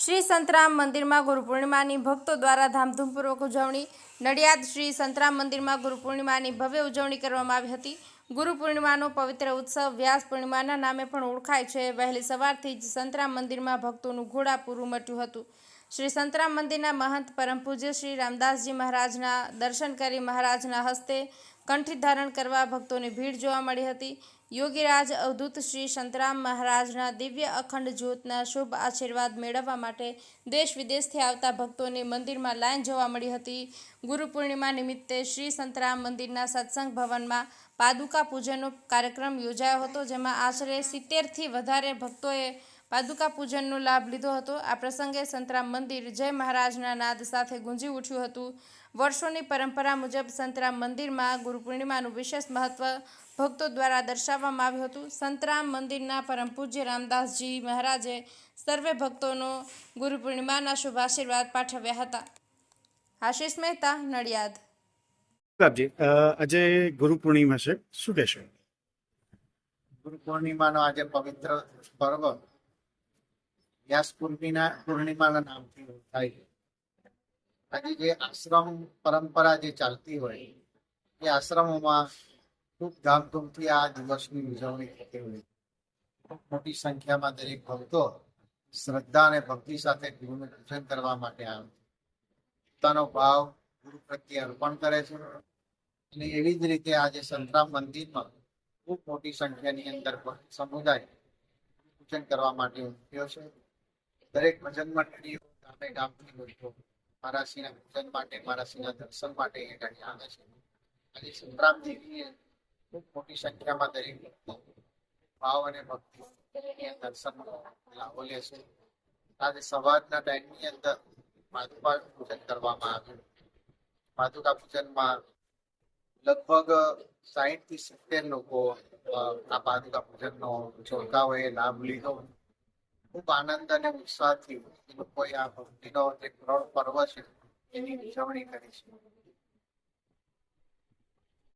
શ્રી સંતરામ મંદિરમાં ગુરુ પૂર્ણિમાની ભક્તો દ્વારા ધામધૂમપૂર્વક ઉજવણી. નડિયાદ શ્રી સંતરામ મંદિરમાં ગુરુ પૂર્ણિમાની ભવ્ય ઉજવણી કરવામાં આવી હતી. ગુરુ પૂર્ણિમાનો પવિત્ર ઉત્સવ વ્યાસ પૂર્ણિમાના નામે પણ ઓળખાય છે. વહેલી સવારથી જ સંતરામ મંદિરમાં ભક્તોનું ઘોડાપૂરું મટ્યું હતું. શ્રી સંતરામ મંદિરના મહંત પરમ પૂજ્ય શ્રી રામદાસજી મહારાજના દર્શન કરી મહારાજના હસ્તે કંઠી ધારણ કરવા ભક્તોની ભીડ જોવા મળી હતી. યોગીરાજ અવધૂત શ્રી સંતરામ મહારાજના દિવ્ય અખંડ જ્યોતના શુભ આશીર્વાદ મેળવવા માટે દેશ વિદેશથી આવતા ભક્તોની મંદિરમાં લાઈન જોવા મળી હતી. ગુરુ પૂર્ણિમા નિમિત્તે શ્રી સંતરામ મંદિરના સત્સંગ ભવનમાં પાદુકા પૂજનનો કાર્યક્રમ યોજાયો હતો, જેમાં આશરે સિત્તેરથી વધારે ભક્તોએ પાદુકા પૂજનનો લાભ લીધો હતો. આ પ્રસંગે સંતરામ મંદિર જય મહારાજના નાદ સાથે ગુંજી ઉઠ્યું હતું. વર્ષોની પરંપરા મુજબ સંતરામ મંદિરમાં ગુરુ પૂર્ણિમાનું વિશેષ મહત્વ ભક્તો દ્વારા દર્શાવવામાં આવ્યું હતું. સંતરામ મંદિરના પરમ પૂજ્ય રામદાસજી મહારાજે સર્વે ભક્તોનો ગુરુ પૂર્ણિમાના શુભ આશીર્વાદ પાઠવ્યા હતા. આશીષ મહેતા નડિયાદ. અ, આજે ગુરુ પૂર્ણિમા છે. શું કહેશો? ગુરુ પૂર્ણિમાનો આજે પવિત્ર પર્વ. વ્યાસ પૂર્ણિમા પૂર્ણિમાના નામથી ઓળખાય છે. આજે જે આશ્રમ પરંપરા જે ચાલતી હોય, એ આશ્રમોમાં ખૂબ ધામધૂમથી આ દિવસની ઉજવણી થતી હોય ખૂબ મોટી સંખ્યામાં દરેક ભક્તો શ્રદ્ધા અને ભક્તિ સાથે ગુરુનું પૂજન કરવા માટે આવે. પોતાનો ભાવ ગુરુ પ્રત્યે અર્પણ કરે છે. અને એવી જ રીતે આજે સંતરામ મંદિરમાં ખૂબ મોટી સંખ્યાની અંદર સમુદાય પૂજન કરવા માટે ઉમટ્યો છે. દરેક ભજન મંડળીઓ ગામે ગામથી લોકો મારાસીના ભજન માટે મારાસીના દર્શન માટે એ આગળ આવે છે. આજે દેવીએ ખૂબ મોટી સંખ્યામાં દરેક ભક્તો ભાવ અને ભક્તિ દર્શનનો લાભો લે છે. આજે સવારના ટાઈમની અંદર માધુકા પૂજન કરવામાં આવ્યું. માધુકા પૂજનમાં લગભગ સાહીઠથી સિત્તેર લોકો આ પાદુકા પૂજનનો એ લાભ લીધો. ખૂબ આનંદ અને ઉત્સાહથી લોકોએ આ ભક્તિનો જે ત્રણ પર્વ છે, એની ઉજવણી કરી છે.